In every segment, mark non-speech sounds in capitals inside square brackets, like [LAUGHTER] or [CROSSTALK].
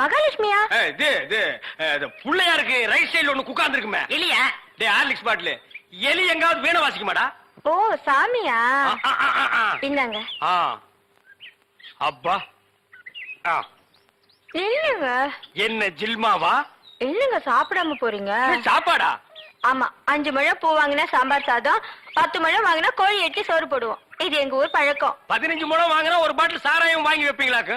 மகாலட்சுமியா? இது இது புள்ளையாருக்கு ரைட் சைடுல ஒண்ணு குக்காந்து இருக்குமே இல்லையா? டே ஹார்லிக்ஸ் பாட்டில். எலி எங்காவது வீணை வாசிக்க மாடா ஓ சாமியா. இந்தாங்க. அப்பா. இல்லங்க என்ன ஜில்மாவா? இல்லங்க சாப்பிடாம போறீங்க? சாப்பாடா? ஆமா அஞ்சு முழம் பூ வாங்கினா சாம்பார் சாதம் பத்து முழம் வாங்கினா கோழி எட்டி சோறு போடுவோம். இது எங்க ஊர் பழக்கம். பதினஞ்சு முழம் வாங்கினா ஒரு பாட்டில் சாராயம் வாங்கி வைப்பீங்களாக்கு?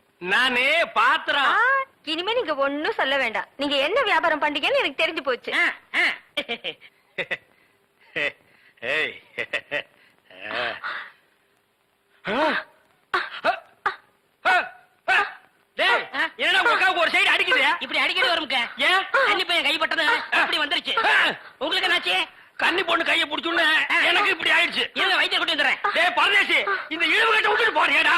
நானே பாத்திரம். இனிமே நீங்க ஒண்ணும் சொல்ல வேண்டாம். நீங்க என்ன வியாபாரம் பண்றீங்கன்னு எனக்கு தெரிஞ்சு போச்சு. என்னடா உங்க அக்காவுக்கு ஒரு சைடு அடிக்குது? இப்படி அடிக்கடி வரும்ங்க ஏன் தண்ணி பையன் கைப்பட்டது அப்படி வந்துருச்சு. உங்களுக்கு என்னாச்சு? கன்னி பொண்ணு கைய புடிச்சுன்னு எனக்கு இப்படி ஆயிடுச்சு. இருங்க வைத்திய கொண்டு வந்துடுறேன். டேய் பரதேசி இந்த இழுவு கட்ட விட்டுட்டு போறியாடா?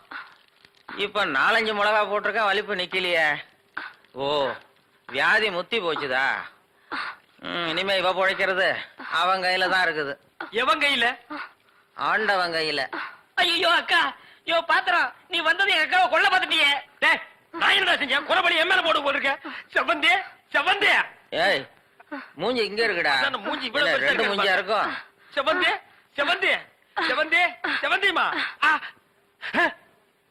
இப்ப நாலஞ்சு மிளகா போட்டிருக்கேன் வலிப்பு நிக்கலையே. ஓ வியாதி முத்தி போச்சுதா? இனிமே இவ பிழைக்கிறது அவன் கையில தான் இருக்குது. எவன் கையில? ஆண்டவன் கையில. ஐயோ அக்கா யோ பாத்திரம் நீ வந்தது எங்க அக்காவை கொல்ல பாத்துட்டியே டேய், நான் என்னடா செஞ்சேன்? குறபடி என் மேல போட்டு போட்டிருக்க. செவந்தே செவந்தே ஏய் மூஞ்சி இங்க இருக்குடா. மூஞ்சி இவ்வளவு ரெண்டு மூஞ்சியா. இருக்கும்? செவந்தே செவந்தே செவந்தே செவந்திமா ஆ.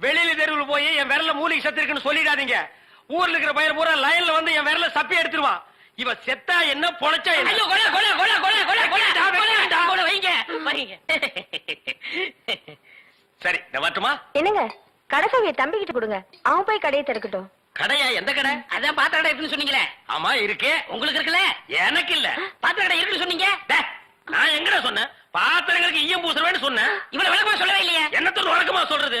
வெளியில தெருவில் போய் என் விரல்ல மூலிகை சத்து இருக்குன்னு சொல்லிடாதீங்க. ஊர்ல இருக்கிற பையன் பூரா லைன்ல வந்து என் விரல சப்பி எடுத்துருவான் இவ செத்தா என்ன பொழைச்சா என்ன? ஐயோ கொலை கொலை கொலை கொலை கொலை கொலை வைங்க வைங்க. சரி நான் வரட்டுமா? என்னங்க? கடைசவிய தம்பி கிட்ட கொடுங்க. அவன் போய் கடையை திறக்கட்டும். கடையா? எந்த கடை? அதான் பாத்திர கடை இருக்குன்னு சொன்னீங்களே. ஆமா இருக்கே. உங்களுக்கு இருக்குல்ல? எனக்கு இல்ல. பாத்திர கடை இருக்குன்னு சொன்னீங்க? நான் எங்கடா சொன்னேன்? பாத்திரங்களுக்கு ஈயம் பூசுறவேன்னு சொன்னேன். இவ்வளவு விளக்கமா சொல்லவே இல்லையே. என்னத்தோட வழக்கமா சொல்றது?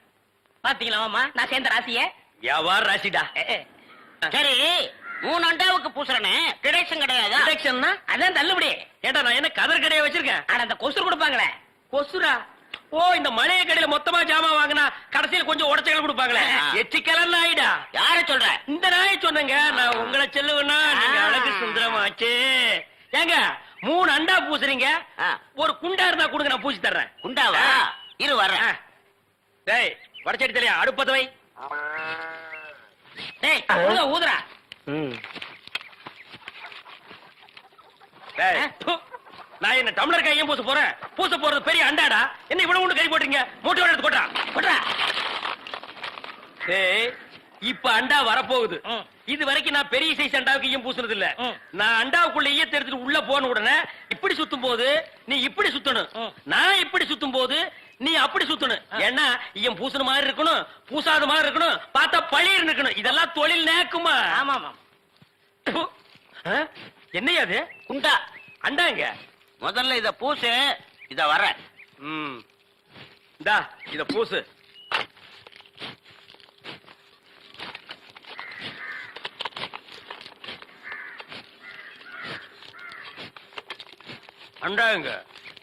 பாத்தீங்களா மாமா? நான் சேர்ந்த ராசிய? வியாபார ராசிடா. சரி மூணு அண்டாவுக்கு பூசுறனே. கிடைச்சும் கிடையாதா? டிடக்ஷன்னா அதான் தள்ளுபடி. ஏண்டா நான் என்ன கதர் கடையை வச்சிருக்கேன்? ஆனா அந்த கொசு கொடுப்பாங்களே. கொசுரா? ஓ இந்த மளிகை கடையில மொத்தமா ஜாமான் வாங்கினா கடைசியில் கொஞ்சம் உடச்சல் கொடுப்பாங்களே. ஆ. எச்சிக்கலன் நாயிடா யார சொல்ற? இந்த நாய் சொன்னங்க. நான் உங்களை செல்லுவேன்னா நீங்க. அழகு சுந்தரமாச்சு. ஏங்க மூணு அண்டா பூசுறீங்க. ஒரு குண்டா இருந்தா கொடுங்க நான் பூசி தர்றேன். குண்டாவா. இரு வர்றேன். டேய் வடச்சடி தலையா அடுப்பத வை டேய் ஊதுடா, ஊதுடா டேய், ஆ. ப்பு. நான் என்ன டம்ளர் கையும் பூச போறேன்? பூச போறது பெரிய அண்டாடா? என்ன இவ்வளவு ஒண்ணு கை போட்டீங்க மூட்டை எடுத்து கொட்டா போட்றா டேய் இப்ப அண்டா வரப்போகுது. இது வரைக்கும் நான் பெரிய சைஸ் அண்டாவுக்கு ஈயம் பூசுனது இல்ல. நான் அண்டாவுக்குள்ள ஈயத்தை எடுத்துட்டு உள்ள போன உடனே இப்படி சுத்தும் போது நீ இப்படி சுத்தணும். நான் இப்படி சுத்தும் போது நீ அப்படி சுத்தணும். ஏன்னா ஈயம் பூசுன மாதிரி இருக்கணும் பூசாத மாதிரி இருக்கணும் பார்த்தா பழிர் இருக்கணும். இதெல்லாம் தொழில் நேக்குமா? ஆமா ஆமா? என்னய்யா அது? குண்டா. அண்டாங்க முதல்ல இத பூசு இத வர்றேன் ம். இந்தா இத பூசு. அண்டாங்க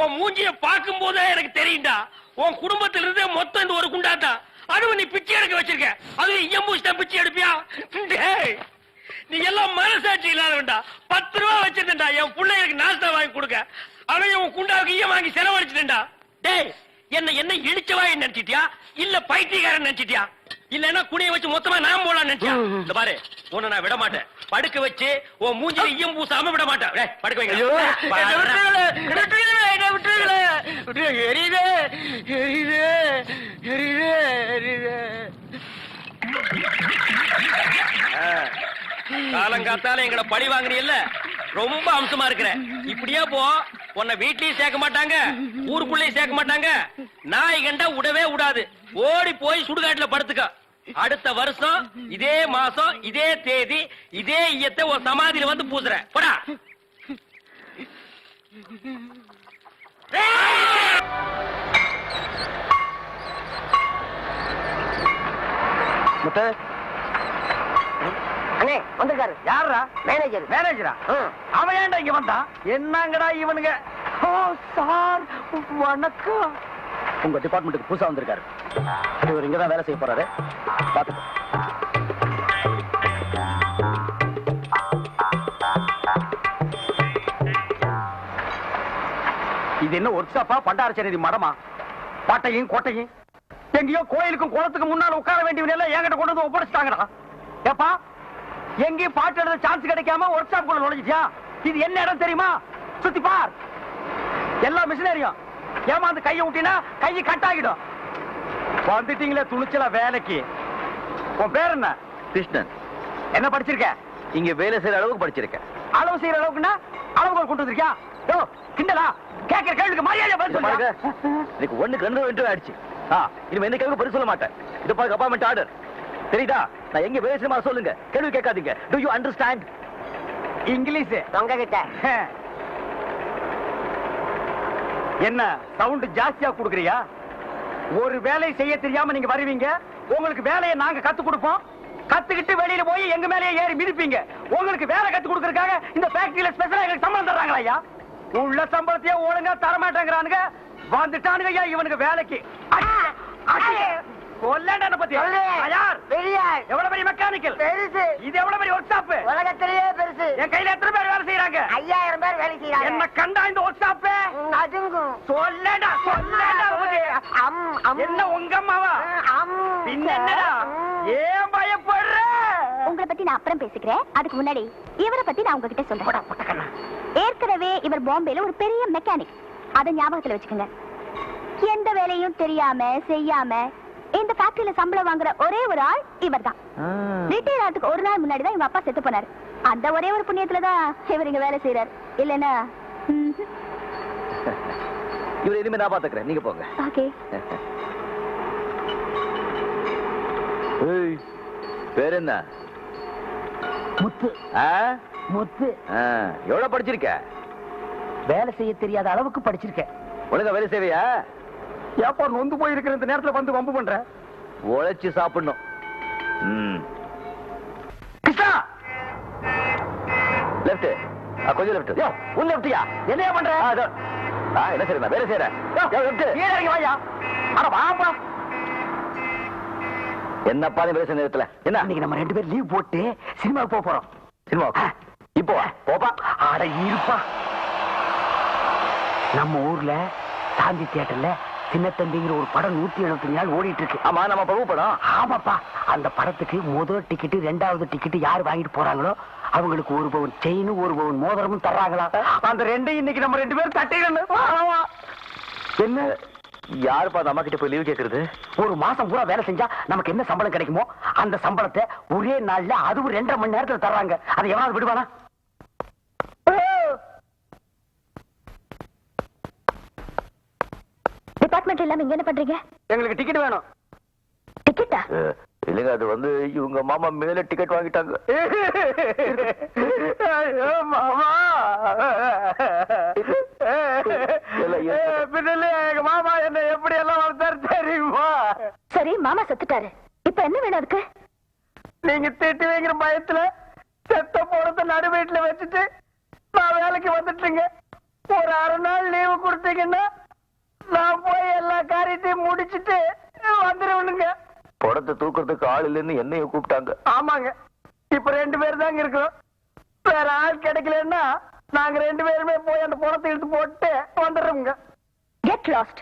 உன் மூஞ்சிய பார்க்கும் போதே எனக்கு தெரியும்டா. உன் குடும்பத்துல இருந்தே மொத்தம் இந்த ஒரு குண்டாதான் அதுவும் நீ பிச்சை எடுக்க வச்சிருக்க. அது எம்பூசிட்ட பிச்சை எடுப்பியா? நீ எல்லாம் மனசாட்சி இல்லாதவன்டா. பத்து ரூபா வச்சிருந்தா என் பிள்ளைகளுக்கு நாஸ்தா வாங்கி கொடுக்க. அவன் உன் குண்டாவுக்கு ஈயம் வாங்கி செலவழிச்சிட்டா டேய் என்ன என்ன இடிச்சவாய் நினைச்சிட்டியா? இல்ல பைத்தியக்காரன் நினைச்சிட்டியா? இல்லன்னா குனிய வச்சு மொத்தமா நான் போலாம் நினைச்சியா இந்த பாரு உன்னை நான் விட மாட்டேன். படுக்க வச்சு உன் மூஞ்சில ஈயம் பூசாம விட மாட்டேன். படுக்க வைங்க. காலங்காத்தால எங்களை பழி வாங்குறீல்ல ரொம்ப அம்சமா இருக்கிற. இப்படியே போ. உன்னை வீட்லயும் சேர்க்க மாட்டாங்க. ஊருக்குள்ளேயும் சேர்க்க மாட்டாங்க. நாய் கண்டா விடவே விடாது ஓடி போய் சுடுகாட்டுல படுத்துக்க. அடுத்த வருஷம் இதே மாசம் இதே தேதி இதே ஈயத்தை ஒரு சமாதியில வந்து பூசுறேன் போடா. அண்ணே வந்திருக்காரு. யாரா மேனேஜர் மேனேஜரா அவன் ஏன்டா இங்க வந்தான்? என்னங்கடா இவனுங்க? ஓ சார் வணக்கம். உங்க டிபார்ட்மெண்ட்டுக்கு புதுசா வந்திருக்காரு. இவர் இங்கதான் வேலை செய்ய போறாரு. பாத்துக்கோ இது என்ன ஒர்க் ஷாப்பா பண்டாரச்சேரி மடமா? பாட்டையும் கோட்டையும் எங்கேயோ கோயிலுக்கும் குளத்துக்கு முன்னால உட்கார வேண்டிய எல்லாம் என்கிட்ட கொண்டு வந்து ஒப்படைச்சிட்டாங்கடா. ஏப்பா எங்கேயும் பாட்டு எழுத சான்ஸ் கிடைக்காம ஒர்க் ஷாப் குள்ள நுழைஞ்சிட்டியா? இது என்ன இடம் தெரியுமா? சுத்தி பார். எல்லா மிஷினரியும் ஏமாந்து கையை விட்டினா கையை கட் ஆகிடும். வந்துட்டீங்களே துணிச்சல வேலைக்கு. உன் பேர் என்ன? கிருஷ்ணன். என்ன படிச்சிருக்க? இங்க வேலை செய்யற அளவுக்கு படிச்சிருக்கேன் அளவு செய்யற அளவுக்குன்னா அளவுகோல் கொண்டு வந்திருக்கியா? யோ கிண்டலா? கேட்கிற கேள்விக்கு மரியாதை பதில் சொல்லுங்க எனக்கு ஒண்ணுக்கு ரெண்டு ரெண்டு ஆயிடுச்சு. ஆ இனிமே எந்த கேள்வி பதில் சொல்ல மாட்டேன். இது பாருங்க அப்பார்ட்மெண்ட் ஆர்டர் தெரியுதா? நான் எங்க வேலை செய்யமா சொல்லுங்க. கேள்வி கேட்காதீங்க. Do you understand English. உங்ககிட்ட என்ன சவுண்ட் ஜாஸ்தியா குடுக்குறியா? ஒரு வேலையை செய்ய தெரியாம நீங்க வருவீங்க. உங்களுக்கு வேலையை நாங்க கத்து கொடுப்போம். கத்துக்கிட்டு வெளியில போய் எங்க மேலேயே ஏறி மிதிப்பீங்க. உங்களுக்கு வேலை கத்து கொடுக்கறதுக்காக இந்த ஃபேக்டரியில ஸ்பெஷலா எங்களுக்கு சம்பளம் தர்றாங்களா ஐயா? உள்ள சம்பளத்தையே ஒழுங்கா தர மாட்டேங்கிறானுங்க வந்துட்டானுங்க ஐயா இவனுக்கு வேலைக்கு. கொல்லண்ட பத்தி. யார் எவ்வளவு பெரிய மெக்கானிக்கல் பெருசு. இது எவ்வளவு பெரிய ஒர்க் ஷாப் உலகத்திலேயே பெருசு. என் கையில எத்தனை பேர் வேலை செய்யறாங்க ஐயாயிரம் பேர் வேலை என்ன கண்டா இந்த ஒர்க் ஷாப் அதுங்கும் சொல்லடா என்ன உங்க அம்மாவா? என்னடா? ஏன் பயப்படுற? உங்களை பத்தி நான் அப்புறம் பேசிக்கிறேன். அதுக்கு முன்னாடி இவரை பத்தி நான் உங்ககிட்ட சொல்றேன். ஏற்கனவே இவர் பாம்பேல ஒரு பெரிய மெக்கானிக் அதை ஞாபகத்துல வச்சுக்கோங்க. எந்த வேலையும் தெரியாம செய்யாம இந்த ஃபேக்டரியில சம்பளம் வாங்குற ஒரே ஒரு ஆள் இவர்தான். ரிட்டையர் ஆகிறதுக்கு ஒரு நாள் முன்னாடி தான் இவங்க அப்பா செத்து போனாரு. அந்த ஒரே ஒரு புண்ணியத்துல தான் இவர் இங்க வேலை செய்யறாரு இல்லைன்னா இவரை இனிமே நான் பாத்துக்கிறேன் நீங்க போங்க. ஓகே. பேர் என்ன? முத்து. ஆ? முத்து. ஆ, எவ்வளவு படிச்சிருக்க? வேலை செய்ய தெரியாத அளவுக்கு படிச்சிருக்கேன். ஒழுங்கா வேலை செய்வியா? ஏப்பா நொந்து போயிருக்கிற இந்த நேரத்துல வந்து வம்பு பண்ற? உழைச்சு சாப்பிடணும். கிருஷ்ணா! லெஃப்ட் கொஞ்சம் லெஃப்ட் யோ உன் லெப்டியா என்னையா பண்ற? என்ன செய்யறேன் வேலை செய்யறேன். லெஃப்ட் கீழே இறங்கி வாயா. அட வாப்பா என்னப்பா நீ செய்ய நேரத்துல? என்ன? இன்னைக்கு நம்ம ரெண்டு பேரும் லீவ் போட்டு சினிமாவுக்கு போக போறோம். சினிமா இப்போ போப்பா. அட இருப்பா. நம்ம ஊர்ல சாந்தி தியேட்டர்ல சின்னத்தம்பிங்கிற ஒரு படம் நூத்தி எழுபத்தஞ்சு நாள் ஓடிட்டு இருக்கு ஆமா நம்ம பிரபு படம் ஆமாப்பா அந்த படத்துக்கு முதல் டிக்கெட் ரெண்டாவது டிக்கெட் யார் வாங்கிட்டு போறாங்களோ அவங்களுக்கு ஒரு பவுன் செயினும் ஒரு பவுன் மோதிரமும் தர்றாங்களா? அந்த ரெண்டையும் இன்னைக்கு நம்ம ரெண்டு பேரும் தட்டிடணும். என்ன? யாருப்பா அந்த அம்மா கிட்ட போய் லீவ் கேக்குறது? ஒரு மாசம் பூரா வேலை செஞ்சா நமக்கு என்ன சம்பளம் கிடைக்குமோ அந்த சம்பளத்தை ஒரே நாள்ல அதுவும் ரெண்டரை மணி நேரத்துல தர்றாங்க. அதை எவனாவது விடுவானா? டிபார்ட்மெண்ட் இல்லாம இங்க என்ன பண்றீங்க? எங்களுக்கு டிக்கெட் வேணும். டிக்கெட்டா இல்லைங்க அது வந்து இவங்க மாமா மேல டிக்கெட் வாங்கிட்டாங்க. ஐயோ, மாமா. எங்க மாமா என்ன எப்படி எல்லாம் வளர்த்தாரு தெரியுமா? சரி மாமா செத்துட்டாரு. இப்ப என்ன வேணும் அதுக்கு? நீங்க திட்டு வைக்கிற பயத்துல செத்த போறத நடு வீட்டுல வச்சுட்டு நான் வேலைக்கு வந்துட்டுங்க. ஒரு அரை நாள் லீவு கொடுத்தீங்கன்னா நான் போய் எல்லா காரியத்தையும் முடிச்சிட்டு வந்துருவனுங்க. படத்தை தூக்குறதுக்கு ஆள் இல்லைன்னு என்னையும் கூப்பிட்டாங்க. ஆமாங்க. இப்ப ரெண்டு பேர் தாங்க இருக்கிறோம் வேற ஆள் கிடைக்கலன்னா நாங்க ரெண்டு பேருமே போய் அந்த பணத்தை எடுத்து போட்டு வந்துடுறோங்க கெட் லாஸ்ட்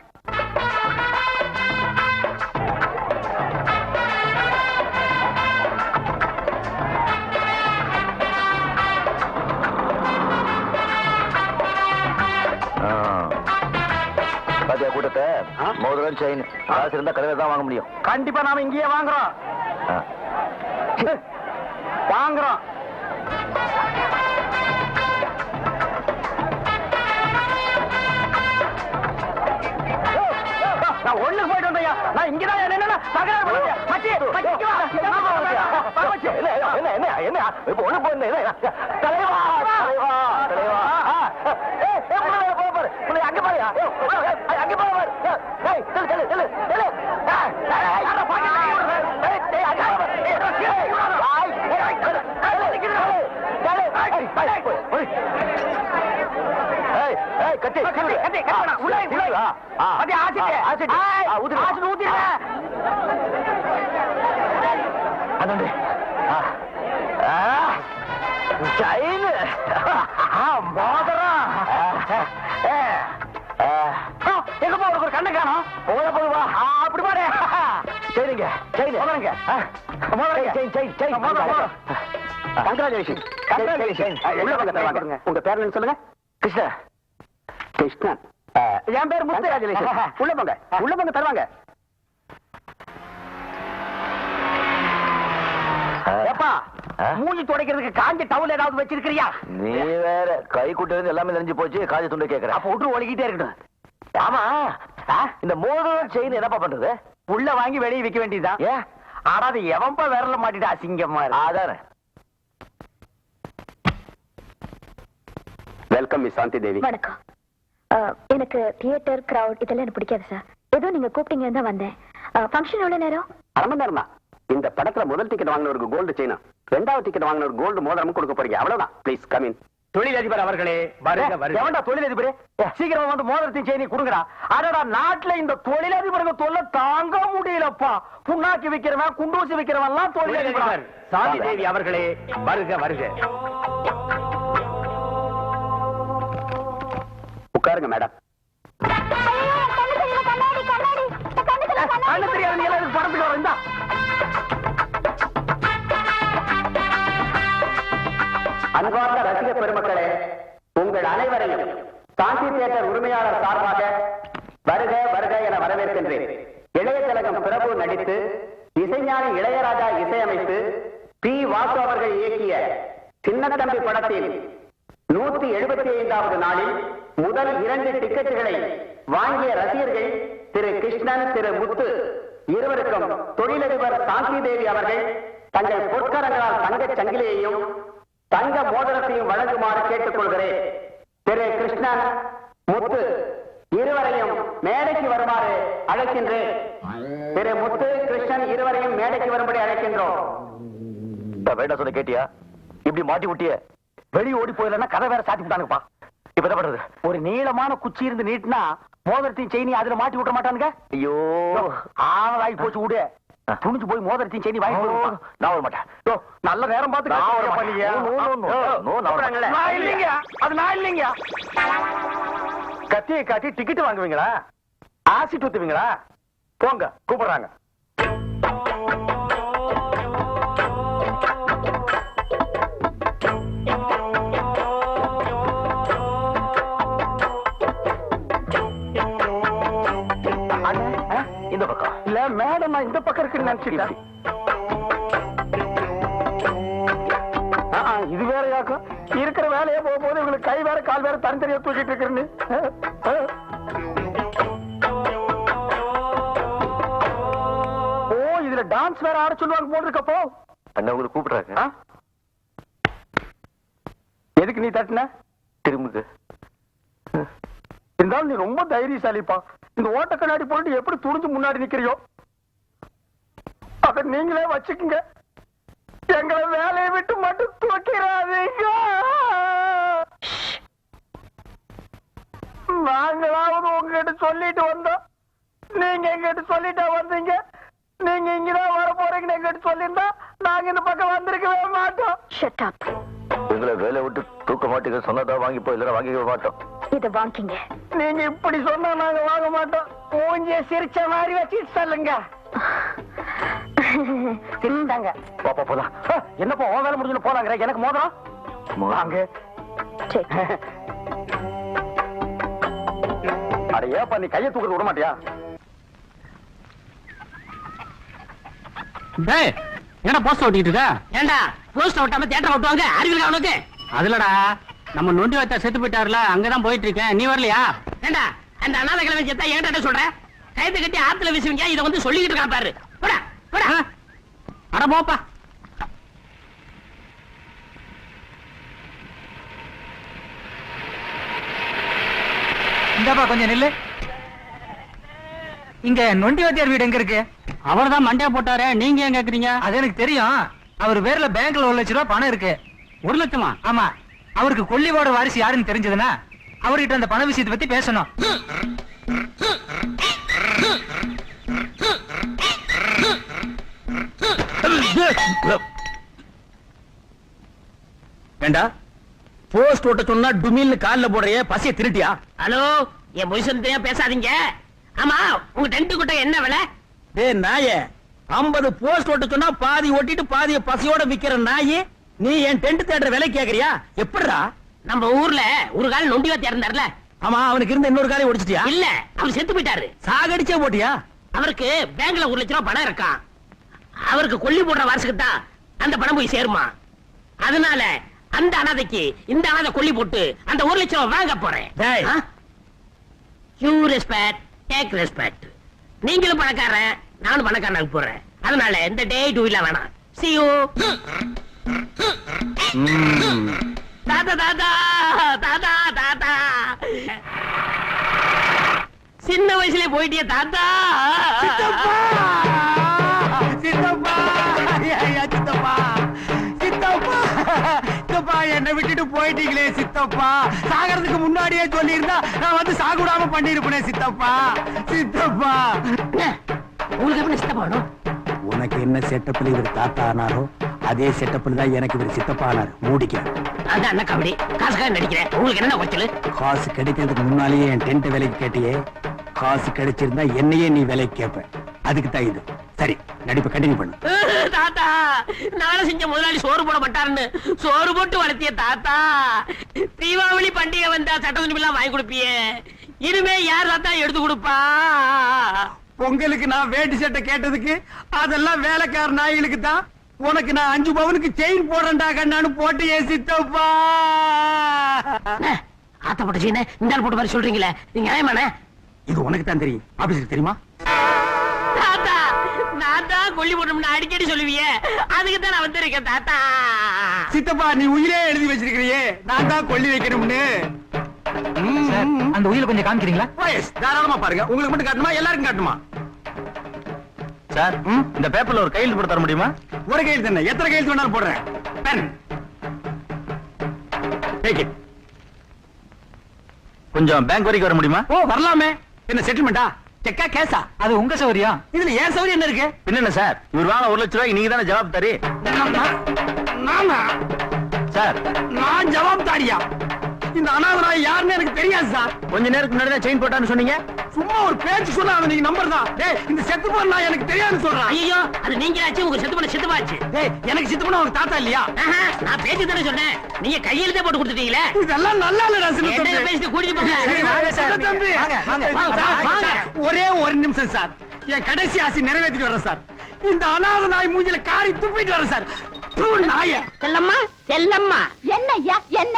மோதிரம் செயின் காசு இருந்தா கடையில தான் வாங்க முடியும் கண்டிப்பா நாம இங்கேயே வாங்குறோம். வாங்குறோம் நான் ஒண்ணுக்கு போயிட்டு வந்தையா நான் இங்கதான் என்னன்னா தகராறு மச்சி வா. என்ன என்ன என்ன இப்ப ஒண்ணு தலைவா தலைவா தலைவா ஆ. ஏய், ஏய், உள்ள போ பாரு உள்ள அங்க பாருயா ஏய், ஏய், அங்க பாரு பாரு ஏய் செல்லு செல்லு செல்லு செல்லு ஏய், ஏய், ஏய், யாரோ பாக்கெட் வாங்கி விடுற. ஏய், ஏய், அங்க பாரு. ஏய், ஏய், ஏய், ஏய், ஏய், செல்லு, செல்லு, செல்லு, செல்லு, ஏய், ஏய், போய், போய். ஏய், ஏய், கட்டு கட்டி, கட்டி, கட்டி. உள்ள உள்ள. ஆசிட்டு. ஆசிட்டு. ஆசிட்டு மோதிரம். ஒரு கண்ணு காணோம்? போத போதுவா அப்படி பாரு. சரிங்க மோதிரங்க. மோதிரங்க. மோதிரம். உள்ள வாங்க. தருவாங்க உங்க பேர் என்ன சொல்லுங்க. கிருஷ்ணா. கிருஷ்ணன் என் பேர் முத்து Congratulations. உள்ள போங்க. உள்ள போங்க தருவாங்க. ஏப்பா? மூஞ்சி துடைக்கிறதுக்கு காஞ்ச டவுல் ஏதாவது வச்சிருக்கிறியா? நீ வேற கை குட்டது எல்லாமே நெஞ்சு போச்சு காஜ துண்டு கேக்குறேன் அப்ப விட்டு ஒழுகிட்டே இருக்கட்டும் ஆமா? இந்த மோதிரம் செயின் என்னப்பா பண்றது? உள்ள வாங்கி வெளியே விக்க வேண்டியதுதான். ஏன்? ஆனா அது எவன்பா விரல மாட்டிட்டு அசிங்கமா இருக்கு. அதானே. வெல்கம் மிஸ் சாந்தி தேவி வணக்கம். எனக்கு தியேட்டர் கிரவுட் இதெல்லாம் எனக்கு பிடிக்காது சார் ஏதோ நீங்க கூப்பிட்டீங்கன்னு தான் வந்தேன். ஃபங்க்ஷன் எவ்வளவு நேரம்? அரை மணி நேரம் இந்த படத்துல முதல் டிக்கெட் வாங்கினவருக்கு கோல்டு செயினும் ரெண்டாவது டிக்கெட் வாங்கினவர் கோல்டு மோதிரமும் கொடுக்க போறீங்க. அவ்வளவுதான். ப்ளீஸ் கம் இன் தொழிலதிபர் அவர்களே வருக, வருக. எவன்டா தொழிலதிபர்? சீக்கிரம் வந்து மோதிரத்தையும் செய்தி கொடுங்கடா. அடடா நாட்டுல இந்த தொழிலதிபருக்கு தொல்லை தாங்க முடியலப்பா. புண்ணாக்கி விக்கிறவன் குண்டூசி விக்கிறவன் எல்லாம் தொழிலதிபர் சாந்தி தேவி அவர்களே வருக வருக. உட்காருங்க மேடம் கண்ணு தெரியாது நீ எல்லாம் படத்துக்கு வர இந்தா. அன்பார்ந்த ரசிக பெருமக்களே உங்கள் அனைவரையும் காந்தி தியேட்டர் உரிமையாளர் சார்பாக வருக வருக என வரவேற்கின்றேன். இளைய திலகம் பிரபு நடித்து இசைஞானி இளையராஜா இசையமைத்து பி. வாசு அவர்கள் இயக்கிய சின்னத்தம்பி படத்தில் நூத்தி எழுபத்தி ஐந்தாவது நாளில் முதல் இரண்டு டிக்கெட்டுகளை வாங்கிய ரசிகர்கள் திரு கிருஷ்ணன் திரு முத்து இருவருக்கும் தொழிலதிபர் சாந்தி தேவி அவர்கள் தங்கள் பொற்கரங்களால் தங்க சங்கிலியையும் தங்க மோதிரத்தையும் வழங்குமாறு கேட்டுக்கொள்கிறேன். திரு கிருஷ்ணன் முத்து இருவரையும் மேடைக்கு வருமாறு அழைக்கின்றேன். திரு முத்து கிருஷ்ணன் இருவரையும் மேடைக்கு வரும்படி அழைக்கின்றோம். வேண்டாம் சொல்ல கேட்டியா? இப்படி மாட்டி விட்டிய வெளியே ஓடி போயிடலன்னா கதை வேற சாத்தி விட்டானுப்பா இப்ப என்ன பண்றது? ஒரு நீளமான குச்சி இருந்து நீட்டினா மோதிரத்தையும் செயினி அதுல மாட்டி விட்ட மாட்டானுங்க? ஐயோ. ஆளாகி போச்சு விடு துணிஞ்சு போய் மோதிரத்தையும் செயினி வாங்கி. நான் வர மாட்டேன். நல்ல நேரம் பார்த்து நான் வர. பண்ணீங்க. அது நான் இல்லைங்க. கத்தியை காட்டி டிக்கெட் வாங்குவீங்களா? ஆசிட் ஊத்துவீங்களா போங்க கூப்பிடுறாங்க. மேடம் நான் இந்த பக்கம் இருக்குன்னு நினைச்சிட்டேன். இது வேற யாக்கும் இருக்கிற வேலையே போகும்போது இவங்களுக்கு கை வேற கால் வேற தனித்தனியா தூக்கிட்டு இருக்கிறேன்னு ஓ இதுல டான்ஸ் வேற ஆட சொல்லுவாங்க போட்டிருக்கப்போ அண்ணா உங்களுக்கு கூப்பிடுறாங்க? எதுக்கு நீ தட்டுன? திரும்புது இருந்தாலும் நீ ரொம்ப தைரியசாலிப்பா. இந்த ஓட்ட கண்ணாடி போட்டு எப்படி துணிஞ்சு முன்னாடி நிக்கிறியோ? அத நீங்களே வச்சுக்குங்க. எங்களை வேலையை விட்டு மட்டும் தூக்கிறாதீங்க நாங்களாவது உங்ககிட்ட சொல்லிட்டு வந்தோம். நீங்க எங்கிட்ட சொல்லிட்டா வந்தீங்க. நீங்க இங்கதான் வர போறீங்கன்னு எங்கிட்ட சொல்லியிருந்தா நாங்க இந்த பக்கம் வந்திருக்கவே மாட்டோம். ஷட் அப் எங்களை வேலை விட்டு தூக்க மாட்டீங்க. சொன்னதா வாங்கிப்போ இல்லைன்னா வாங்கிக்க மாட்டோம். இத வாங்கிங்க. நீங்க இப்படி சொன்னா நாங்க வாங்க மாட்டோம். மூஞ்சிய சிரிச்ச மாதிரி வச்சு சொல்லுங்க. சிரிச்சாங்க பாப்பா போலாம். என்னப்பா உன் வேலை முடிஞ்சு போலாங்கிற? எனக்கு மோதிரம்? வாங்க. அட ஏப்பா நீ கையை தூக்கிட்டு விட மாட்டியா? என்ன போஸ்ட் ஓட்டிட்டு இருக்க? ஏண்டா போஸ்ட் ஓட்டாம தேட்டர் ஓட்டுவாங்க அறிவியல் அவனுக்கு அதுலடா நம்ம நொண்டி வைத்த செத்து போயிட்டாருல அங்கதான் போயிட்டு இருக்கேன் நீ வரலையா? ஏண்டா அந்த அனாதை கிழமை செத்தா என்கிட்ட சொல்ற? கைத்து கட்டி ஆத்துல வீசுவீங்க இதை வந்து சொல்லிக்கிட்டு இருக்கான் பாரு. போடா? அட போப்பா. இந்தாப்பா கொஞ்சம் நில்லு. இங்க நொண்டி வாத்தியார் வீடு எங்க இருக்கு? அவர்தான் மண்டையா போட்டாரே நீங்க ஏன் கேக்குறீங்க? அது எனக்கு தெரியும். அவர் பேர்ல பேங்க்ல ஒரு லட்ச ரூபாய் பணம் இருக்கு. ஒரு லட்சமா? ஆமா. அவருக்கு கொல்லிவாட வாரிசு யாருன்னு தெரிஞ்சதுன்னா அவர்கிட்ட அந்த பண விஷயத்தை பத்தி பேசணும். ஏண்டா? போஸ்ட் ஓட்ட சொன்னா டுமில்னு கால்ல போடுறிய பசிய திருட்டியா? ஹலோ என் பொய்சன்தையா பேசாதீங்க. ஆமா உங்க டென்ட் குட்டை என்ன விலை? டேய் நாயே 50 போஸ்ட் ஓட்ட சொன்னா பாதி ஓட்டிட்டு பாதிய பசியோட விக்கிற நாயே நீ என் டென்ட் தேடுற விலை கேக்குறியா? எப்படிடா? நம்ம ஊர்ல ஒரு கால் நொண்டி வாத்தி இருந்தார்ல ஆமா அவனுக்கு இருந்த இன்னொரு காலையை ஒடிச்சிட்டியா? இல்ல அவர் செத்து போயிட்டாரு. சாகடிச்சே போட்டியா? அவருக்கு பேங்க்ல ஒரு லட்சம் ரூபாய் பணம் இருக்கான் அவருக்கு கொல்லி போடுற வாரசுக்கு தான் அந்த பணம் போய் சேருமா? அதனால அந்த அனாதைக்கு இந்த அனாதை கொல்லி போட்டு அந்த ஒரு லட்சம் வாங்க போறேன். யூ ரெஸ்பெக்ட் டேக் ரெஸ்பெக்ட் நீங்களும் பணக்காரன் நானும் பணக்காரனாக போறேன். அதனால இந்த டே டூ இல்ல வேணாம். See you. தாத்தா தாத்தா தாத்தா தாத்தா சின்ன வயசுல போயிட்டிய தாத்தா விட்டுட்டு போயிட்டீங்களே சித்தப்பா. சாகறதுக்கு முன்னாடியே சொல்லியிருந்தா நான் வந்து சாகுடாம பண்ணிருப்பேனே சித்தப்பா. சித்தப்பா. உங்களுக்கு எப்படி சித்தப்பா வேணும்? உனக்கு என்ன செட்டப்ல இவர் தாத்தா ஆனாரோ அதே செட்டப்ல தான் எனக்கு இவர் சித்தப்பா ஆனார். மூடிக்க. அதான் அண்ணா கபடி காசுக்காக நடிக்கிறேன். உங்களுக்கு என்ன குறைச்சல்? காசு கிடைக்கிறதுக்கு முன்னாலேயே என் டென்ட் விலைக்கு கேட்டியே. காசு கிடைச்சிருந்தா என்னையே நீ விலைக்கு கேட்ப அதுக்கு தான் இது. சரி நடிப்பை கண்டினியூ பண்ணு. [LAUGHS] தாத்தா நாளை செஞ்ச முதலாளி சோறு போட மாட்டாருன்னு சோறு போட்டு வளர்த்திய தாத்தா. தீபாவளி பண்டிகை வந்தா சட்ட துணிமெல்லாம் வாங்கி கொடுப்பியே. இனிமே யார் தாத்தா எடுத்து கொடுப்பா? பொங்கலுக்கு நான் வேட்டி சட்டை கேட்டதுக்கு அதெல்லாம் வேலைக்கார நாய்களுக்கு தான். உனக்கு நான் அஞ்சு பவனுக்கு செயின் போடுறேன்டா கண்ணான்னு போட்டு ஏன் சித்தப்பா. அண்ணே, ஆத்த போட்டு சீன இந்த போட்டு மாதிரி சொல்றீங்களே நீங்க நியாயமாண்ணே? இது உனக்கு தான் தெரியும். ஆபீஸுக்கு தெரியுமா? கொல்லி போட்டோம்னு அடிக்கடி சொல்லுவியே. அதுக்கு தான் நான் வந்திருக்கேன் தாத்தா. சித்தப்பா நீ உயிரே எழுதி வச்சிருக்கிறியே. நான் தான் கொல்லி வைக்கணும்னு. அந்த உயிரை கொஞ்சம் காமிக்கிறீங்களா? தாராளமா பாருங்க. உங்களுக்கு மட்டும் காட்டுமா எல்லாருக்கும் காட்டுமா சார் இந்த பேப்பர்ல ஒரு கையெழுத்து போட்டு தர முடியுமா? ஒரு கையெழுத்து என்ன? எத்தனை கையெழுத்து வேணாலும் போடுறேன். பென் டேக் இட் கொஞ்சம் பேங்க் வரைக்கும் வர முடியுமா? ஓ வரலாமே. என்ன செட்டில்மெண்டா செக்கா கேஸா அது உங்க சௌரியம் இதுல ஏன் சௌரியம் என்ன இருக்கு? என்ன சார்? இவர் வாங்க ஒரு லட்சம் ரூபாய்க்கு நீங்க தானே ஜவாப் தாரி? நானா? சார். நான் ஜவாப் தாரியா? இந்த அனாதராய் யாருன்னு எனக்கு தெரியாது சார் கொஞ்ச நேரத்துக்கு முன்னாடி தான் செயின் போட்டான்னு சொன்னீங்க. சும்மா ஒரு பேச்சு சொன்னா அவன் நீங்க நம்பர் தான். டேய் இந்த செத்து போன எனக்கு தெரியாது சொல்றான் ஐயோ அது நீங்களாச்சு உங்க செத்து பண்ண செத்துப்பாச்சு. டேய் எனக்கு சித்து பண்ண உனக்கு தாத்தா இல்லையா? நான் பேச்சு தானே சொன்னேன். நீங்க கையெழுத்தே போட்டு கொடுத்துட்டீங்களே? இதெல்லாம் நல்லா இல்ல ரசன என்ன தம்பி. பேசிட்டு கூட்டிட்டு போங்க. தம்பி. ஒரே ஒரு நிமிஷம் சார். என் கடைசி ஆசை நிறைவேற்றிட்டு வரேன் சார். இந்த அனாத நாய் மூஞ்சில காரி துப்பிட்டு வரேன் சார். தூ, நாய. செல்லம்மா செல்லம்மா. என்ன என்ன?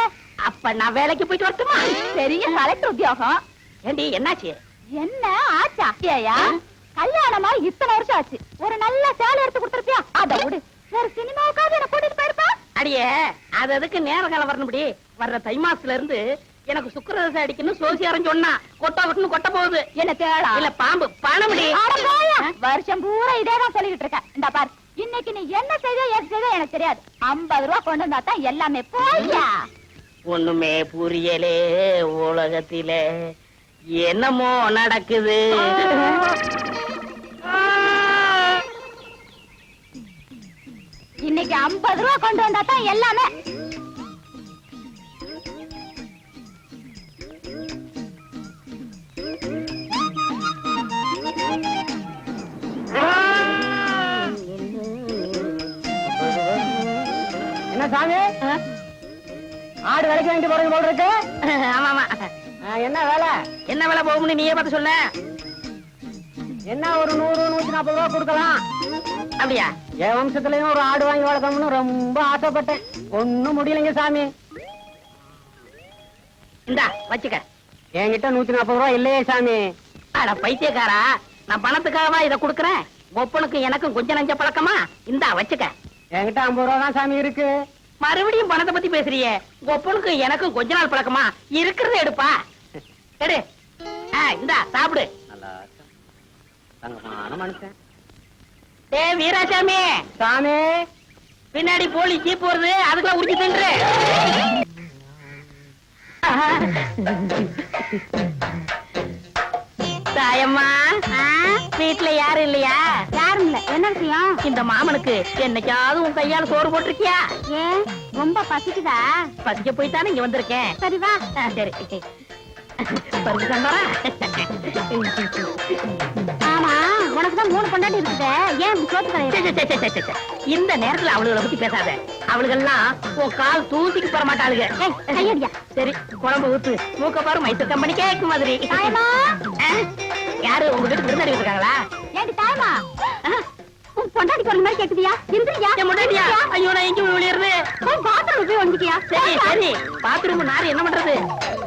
அப்ப நான் வேலைக்கு போயிட்டு வரட்டுமா? பெரிய கலெக்டர் உத்தியோகம். ஏண்டி என்னாச்சு? என்ன ஆச்சா? ஐயா கல்யாணமா இத்தனை வருஷம் ஆச்சு. ஒரு நல்ல சேலை எடுத்து கொடுத்துருப்பியா? அத விடு. ஒரு சினிமாவுக்காவது என்ன கூட்டிட்டு போயிருப்பா? அடியே அது அதுக்கு நேர காலம் வரணும்படி? வர்ற தை மாசத்துல இருந்து எனக்கு சுக்கரதசை அடிக்கணும் சோசியாரம் சொன்னா கொட்டா கொட்டுன்னு கொட்ட போகுது. என்ன தேடா? இல்ல பாம்பு. பணமுடி. போயா. வருஷம் பூரா இதேதான் சொல்லிக்கிட்டு இருக்க இந்த பார். இன்னைக்கு நீ என்ன செய்த ஏது செய்த எனக்கு தெரியாது. ஐம்பது ரூபா கொண்டு வந்தா தான் எல்லாமே போய்யா ஒண்ணுமே புரியலே உலகத்திலே. என்னமோ நடக்குது. இன்னைக்கு ஐம்பது ரூபா கொண்டு வந்தா தான் எல்லாமே வாங்கிட்டு போறது போல இருக்கு. ஆமா ஆமா என்ன வேலை? என்ன வேலை போகும்னு நீயே பார்த்து சொல்ல. என்ன ஒரு நூறு நூத்தி நாற்பது ரூபா கொடுக்கலாம்? அப்படியா? என் வம்சத்துலயும் ஒரு ஆடு வாங்கி வளர்க்கணும்னு ரொம்ப ஆசைப்பட்டேன். ஒண்ணும் முடியலைங்க சாமி. இந்தா வச்சுக்க. என்கிட்ட நூத்தி நாற்பது ரூபா இல்லையே சாமி. அட பைத்தியக்காரா நான் பணத்துக்காகவா இதை கொடுக்கறேன்? ஒப்பனுக்கு எனக்கும் கொஞ்சம் நஞ்ச பழக்கமா? இந்தா வச்சுக்க. என்கிட்ட ஐம்பது ரூபா தான் சாமி இருக்கு. மறுபடியும் பணத்தை பத்தி பேசுறியே? ஒப்பனுக்கு எனக்கும் கொஞ்ச நாள் பழக்கமா? இருக்கிறத எடுப்பா. எடு. இந்தா சாப்பிடு. டே வீராசாமி. சாமி. பின்னாடி போலி ஜீப் வருது அதுக்குள்ள உரிச்சு தின்று. தாயம்மா. வீட்டுல யாரும் இல்லையா? யாரும் இல்ல. என்ன விஷயம்? இந்த மாமனுக்கு என்னைக்காவது உன் கையால சோறு போட்டிருக்கியா? ஏன் ரொம்ப பசிக்குதா? பசிக்க போய்த்தானே இங்க வந்திருக்கேன். சரி வா. ஆ, சரி. பருப்பு சாம்பாரா? உனக்கு தான் மூணு பொண்டாட்டி இருக்குது. ஏன் இப்படி சோத்து. இந்த நேரத்துல அவளுகளை பத்தி பேசாத. அவளுகெல்லாம் உன் கால் தூசிக்கு பெற மாட்டாளுங்க கையடியா. சரி குழம்பு ஊத்து. மூக்க பாரு மைசூர் கம்பெனி கேக்கு மாதிரி? யாரு உங்க விருந்தாடி இருக்காங்களா தாயமா பொண்டாட்டி குரல் மாதிரி கேக்குதியா? எந்திரியா என் முன்னாடியா? ஐயோ நான் எங்க போய் விளையாடுறது போய் பாத்ரூம் போய் சரி சரி. பாத்ரூம் நாரு என்ன பண்றது?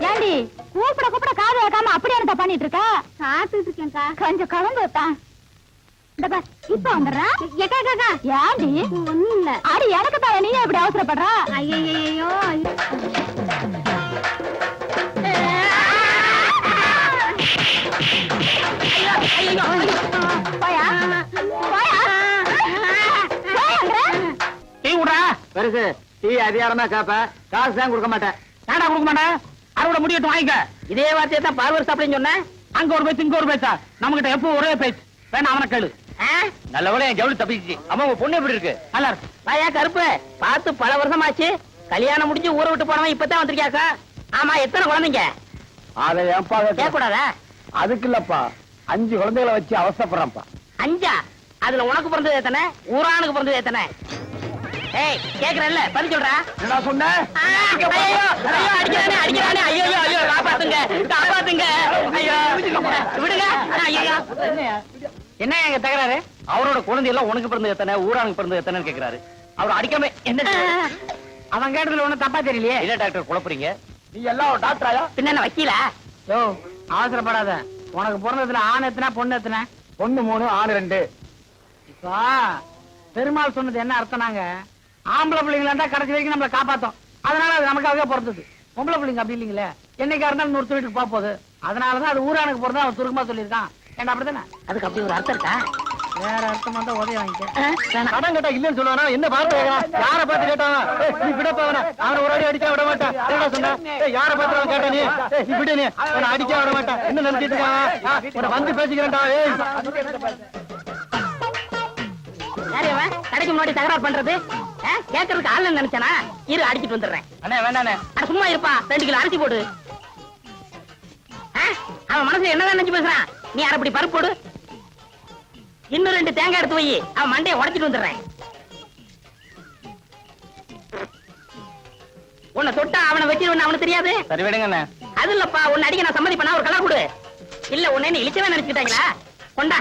ஏண்டி கூப்பிட கூப்பிட காது வைக்காம அப்படியே என்னடா பண்ணிட்டு இருக்க? காத்துட்டு இருக்கேன்க்கா. கொஞ்சம் கலந்து பார், இப்ப வந்துடுறேன் எக்கா எக்கா ஏண்டி? ஒண்ணும் இல்ல அடி எனக்கு தான் நீ இப்படி அவசரப்படுற? ஐயோ ஐயோ போயா? போயா போயாங்கிற டீ விடுறா பெருசு டீ அதிகாரமா கேப்ப. காசு தான் கொடுக்க மாட்டேன். ஏன்டா கொடுக்க மாட்டேன் அறுவடை முடியட்டும் வாங்கிக்க. இதே வார்த்தையை தான் பார்வர் சாப்பிடுன்னு சொன்னேன். அங்க ஒரு பேச்சு இங்க ஒரு பேச்சா? நம்ம கிட்ட எப்போ ஒரே பேச்சு. வேணா அவனை கேளு. ஆ? நல்ல வேலை என் ஜவுளி தப்பிச்சு அம்மா உங்க பொண்ணு எப்படி இருக்கு நல்லா இருக்கு வாயா கருப்பு பார்த்து பல வருஷம் ஆச்சு கல்யாணம் முடிஞ்சு ஊரை விட்டு போனவன் இப்பதான் வந்திருக்கியாக்கா ஆமா எத்தனை குழந்தைங்க அதை ஏன்பா கேட்க கூடாதா அதுக்கு இல்லப்பா அஞ்சு குழந்தைகளை வச்சு அவசரப்படுறேன்ப்பா அஞ்சா அதுல உனக்கு பிறந்தது எத்தனை ஊரானுக்கு பிறந்தது எத்தனை ஏய் கேக்குறல்ல பதில் சொல்றா என்ன சொன்ன ஐயோ ஐயோ அடிக்கிறானே அடிக்கிறானே ஐயோ ஐயோ காப்பாத்துங்க காப்பாத்துங்க ஐயோ விடுங்க ஐயோ என்ன எங்க தகராறு? அவரோட குழந்தை எல்லாம் உனக்கு பிறந்தது எத்தனை? ஊரானுக்கு பிறந்தது எத்தனைன்னு கேக்குறாரு. அவர் அடிக்காம என்ன அவன் கேட்டதுல ஒண்ணும் தப்பா தெரியலையே. என்ன டாக்டர் குழப்பறீங்க? நீ எல்லாம் ஒரு டாக்டராயா பின்ன என்ன வக்கீலா? யோ அவசரப்படாத. உனக்கு பிறந்ததுல ஆண் எத்தனை? பொண்ணு எத்தனை? பொண்ணு மூணு ஆணு ரெண்டு. இப்போ பெருமாள் சொன்னது என்ன அர்த்தம்னாங்க ஆம்பளை பிள்ளைங்களா கடைசி வரைக்கும் நம்மளை காப்பாத்தோம். அதனால அது நமக்காக பிறந்தது. பொம்பளை பிள்ளைங்க அப்படி இல்லைங்களே. என்னைக்கா இருந்தாலும் நூறு வீட்டுக்கு போக போகுது. அதனாலதான் அது ஊரானுக்கு பிறந்தா அவன் சுருக்கமா சொல்லியிருக்கான். ஏன்டா அப்படிதானே? அதுக்கு அப்படி ஒரு அர்த்தம் இருக்கா? வேற அர்த்தமா தான் உதவி வாங்கிக்க. கடன் கேட்டா இல்லன்னு சொல்லுவானா? என்ன பார்த்து கேக்குறான்? யார பார்த்து கேட்டான்? ஏய், நீ விடப்பா அவனை அவனை ஒரு அடி அடிக்க விட மாட்டான். என்னடா சொன்ன? யார பார்த்து அவன் கேட்டா நீ? ஏய், நீ விடு நீ. அவனை அடிக்க விட மாட்டான். என்ன நினைச்சிட்டு இருக்கான்? ஆ, உன்னை வந்து பேசிக்கிறேன்டா ஏய். யாரு இவன்? கடைக்கு முன்னாடி தகராறு பண்றது? கேட்கறதுக்கு ஆள் நினைச்சானா? இரு அடிச்சிட்டு வந்துடுறேன். அண்ணே வேண்டாண்ணே சும்மா இருப்பா. ரெண்டு கிலோ அரிசி போடு. அவன் மனசுல என்னதான் நினைச்சு பேசுறான்? நீ அரைப்படி பருப்பு போடு? இன்னும் ரெண்டு தேங்காய் எடுத்து வை. அவன் மண்டையை உடைச்சிட்டு வந்துடுறேன். உன்னை தொட்டா அவனை வச்சிருவன் அவனுக்கு தெரியாது? சரி விடுங்கண்ணே. அது இல்லப்பா உன்னை அடிக்க நான் சம்மதி பண்ணா ஒரு கலர் கொடு. இல்ல உன்னை இழிச்சவே நினைச்சுக்கிட்டாங்களா? கொண்டா.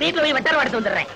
வீட்டுல போய் வெட்டாரம் எடுத்து வந்துடுறேன்.